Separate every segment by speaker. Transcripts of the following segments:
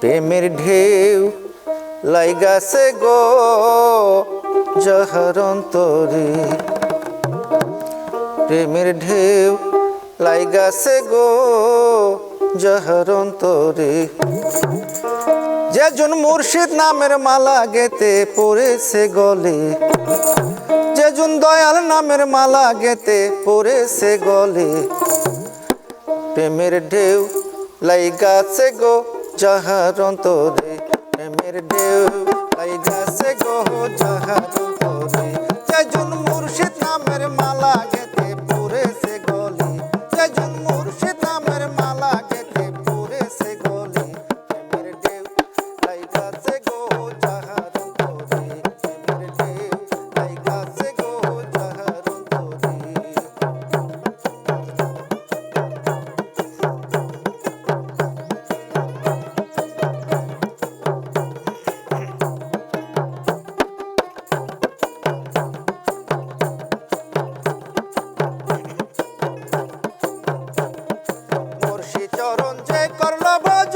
Speaker 1: প্রেমের ঢেউ লাইগাছে গো, যাহার অন্তরে। প্রেমের ঢেউ লাইগাছে গো, যাহার অন্তরে। যেজন মুর্শিদ নামের মালা গেতে পড়েছে গলে। যেজন দয়াল নামের মালা গেতে পড়েছে গলে। প্রেমের ঢেউ লাইগাছে গো যাহার অন্তরে। প্রেমের ঢেউ লাইগাছে গো যাহার অন্তরে। করল ভজ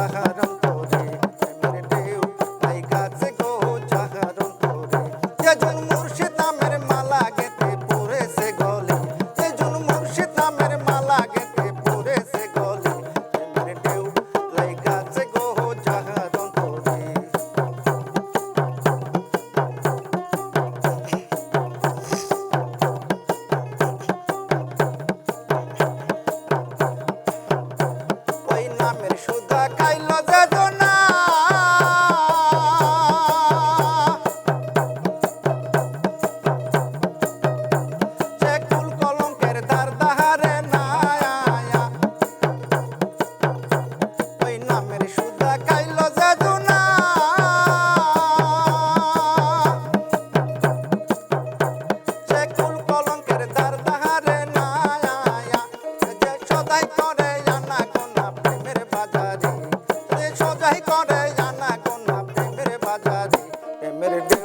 Speaker 1: Guadalajara. Dem made it.